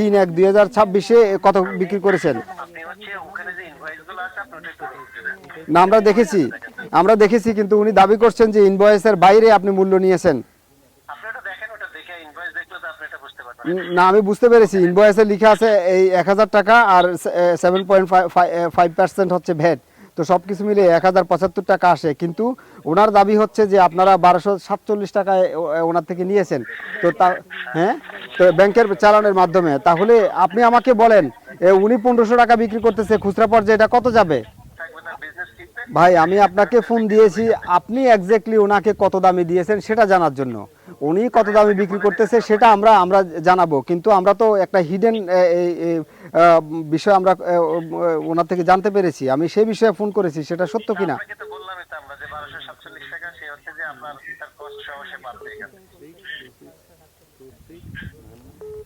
তিন এক দুই হাজার ছাব্বিশে কত বিক্রি করেছেন। না আমরা দেখেছি আমরা দেখেছি, কিন্তু উনি দাবি করছেন যে ইনভয়েসের বাইরে আপনি মূল্য নিয়েছেন না, আমি বুঝতে পেরেছি ইনভয়েসে লিখে আছে এই এক হাজার টাকা আর সেভেন পয়েন্ট ফাইভ পার্সেন্ট হচ্ছে ভ্যাট তো সব কিছু মিলে এক হাজার পঁচাত্তর টাকা আসে। কিন্তু ওনার দাবি হচ্ছে যে আপনারা বারোশো সাতচল্লিশ টাকায় ওনার থেকে নিয়েছেন। তো তা হ্যাঁ? তো ব্যাংকের চালানের মাধ্যমে। তাহলে আপনি আমাকে বলেন উনি পনেরোশো টাকা বিক্রি করতেছে, খুচরা পর্যায়ে এটা কত যাবে? ভাই, আমি আপনাকে ফোন দিয়েছি, আপনি এক্স্যাক্টলি ওনাকে কত দামে দিয়েছেন সেটা জানার জন্য। উনি কত দামে বিক্রি করতেছে সেটা আমরা আমরা জানাব। কিন্তু আমরা তো একটা হিডেন বিষয় আমরা ওনার থেকে জানতে পেরেছি। আমি সেই বিষয়ে ফোন করেছি সেটা সত্য কিনা?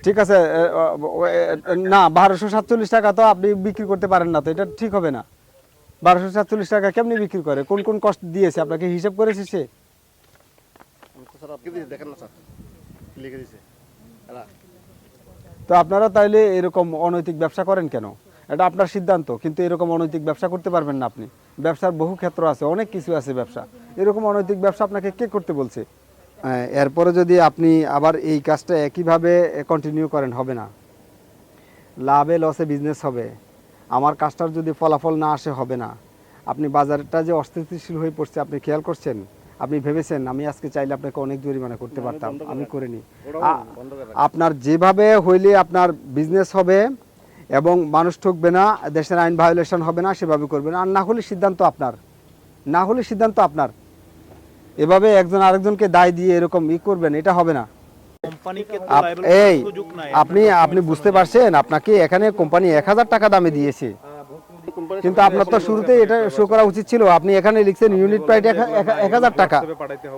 ঠিক আছে না বারোশো সাতচল্লিশ টাকা তো আপনি বিক্রি করতে পারেন না তো এটা ঠিক হবে না। বারোশো সাতচল্লিশ টাকা কেমনি বিক্রি করে? কোন কোন কষ্ট দিয়েছে? আপনাকে হিসাব করেছে সে? স্যার আপনি দেখেন না স্যার। লিখে দিছে এরা। তো আপনারা তাইলে এরকম অনৈতিক ব্যবসা করেন কেন? এটা আপনার সিদ্ধান্ত কিন্তু এরকম অনৈতিক ব্যবসা করতে পারবেন না আপনি। ব্যবসার বহু ক্ষেত্র আছে অনেক কিছু আছে ব্যবসা। এরকম অনৈতিক ব্যবসা আপনাকে কে করতে বলছে? এরপরে যদি আপনি আবার এই কাজটা একইভাবে কন্টিনিউ করেন হবে না। লাভে লসে বিজনেস হবে। আমার কাজটার যদি ফলাফল না আসে হবে না। আপনি বাজারটা যে অস্থিতিশীল হয়ে পড়ছে আপনি খেয়াল করছেন? আপনি ভেবেছেন আমি আজকে চাইলে আপনাকে অনেক জরিমানা করতে পারতাম আমি করিনি। আ- আপনার যেভাবে হইলে আপনার বিজনেস হবে এবং মানুষ ঠকবে না দেশের আইন ভায়োলেশন হবে না সেভাবে করবেন আর না হলে সিদ্ধান্ত আপনার না হলে সিদ্ধান্ত আপনার। এভাবে একজন আরেকজনকে দায় দিয়ে এরকম ই করবেন এটা হবে না। এই করার সুযোগ নাই। আপনি আপনি বুঝতে পারছেন আপনাকে এখানে কোম্পানি এক হাজার টাকা দামে দিয়েছে। কিন্তু আপনার তো শুরুতেই এটা শো করা উচিত ছিল। আপনি এখানে লিখছেন ইউনিট প্রাইস এক হাজার টাকা।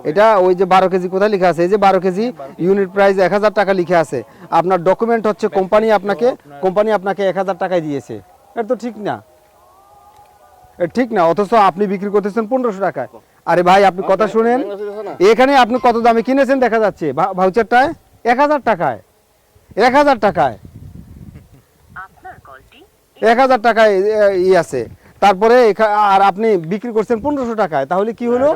এটা ওই যে বারো কেজি কোথায় লিখা আছে? এই যে বারো কেজি ইউনিট প্রাইস এক হাজার টাকা লিখে আছে। আপনার ডকুমেন্ট হচ্ছে কোম্পানি আপনাকে কোম্পানি আপনাকে এক হাজার টাকায় দিয়েছে। এটা তো ঠিক না। ঠিক না অথচ আপনি বিক্রি করতেছেন পনেরোশো টাকায়। আরে ভাই আপনি কথা শুনেন। এখানে আপনি কত দামে কিনেছেন দেখা যাচ্ছে। ভাউচারটায় এক হাজার টাকায়। এক হাজার টাকায়। এক হাজার টাকায় ই আছে। তারপরে আর আপনি বিক্রি করছেন পনেরোশো টাকায়, তাহলে কি হলো?